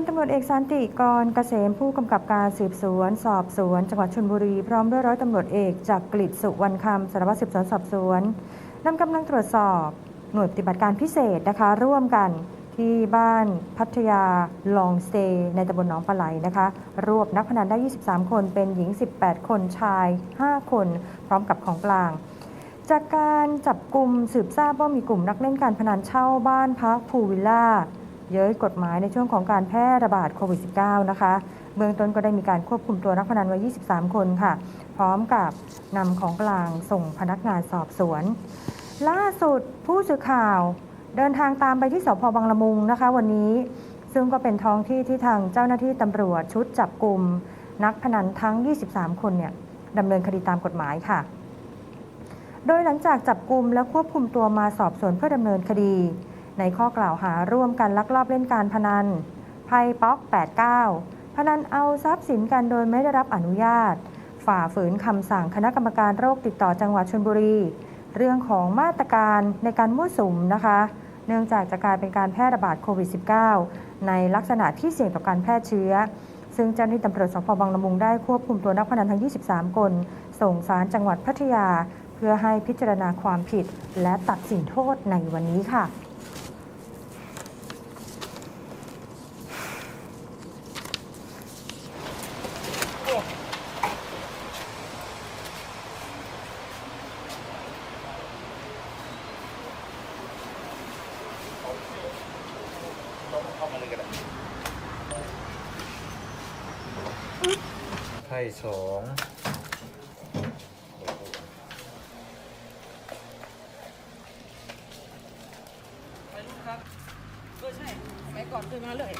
พันตำรวจเอกสันติกรเกษมผู้กำกับการสืบสวน สอบสวน จังหวัดชลบุรี พร้อมด้วยร้อยตำรวจเอกจากกลิตสุวรรณคำสารวัตรสืบสวนสอบสวนนำกำลังตรวจสอบหน่วยปฏิบัติการพิเศษนะคะ ร่วมกันที่บ้านพัทยาลองสเตย์ในตำบลหนองปลาไหลนะคะ รวบนักพนันได้ 23 คนเป็นหญิง 18 คนชาย 5 คน พร้อมกับของกลาง จากการจับกลุ่มสืบทราบว่ามีกลุ่มนักเล่นการพนันเช่าบ้านพักพูวิลล่า เย้ยกฎหมายในช่วงของการแพร่ระบาดโควิด -19 นะคะ เบื้องต้นก็ได้มีการควบคุมตัวนักพนันไว้ 23 คนค่ะ พร้อมกับนำของกลางส่งพนักงานสอบสวน ล่าสุดผู้สื่อข่าวเดินทางตามไปที่สพบางละมุงนะคะ วันนี้ซึ่งก็เป็นท้องที่ที่ทางเจ้าหน้าที่ตำรวจชุดจับกลุ่มนักพนันทั้ง 23 คนเนี่ยดำเนินคดีตามกฎหมายค่ะ โดยหลังจากจับกลุ่มและควบคุมตัวมาสอบสวนเพื่อดำเนินคดี ในข้อกล่าวหาร่วมกันลักลอบเล่นการพนัน ไพ่ป๊อก 89 พนันเอาทรัพย์สินกันโดยไม่ได้รับอนุญาต ฝ่าฝืนคำสั่งคณะกรรมการโรคติดต่อจังหวัดชลบุรี เรื่องของมาตรการในการมั่วสุมนะคะ เนื่องจากจะกลายเป็นการแพร่ระบาดโควิด -19 ในลักษณะที่เสี่ยงต่อการแพร่เชื้อ ซึ่งเจ้าหน้าที่ตำรวจสพบางละมุงได้ควบคุมตัวนักพนันทั้ง 23 คน ส่งสารจังหวัดพัทยา เพื่อให้พิจารณาความผิดและตัดสินโทษในวันนี้ค่ะ ไพ่สองไปลูกครับเออใช่สมัยก่อนเคยมาเลย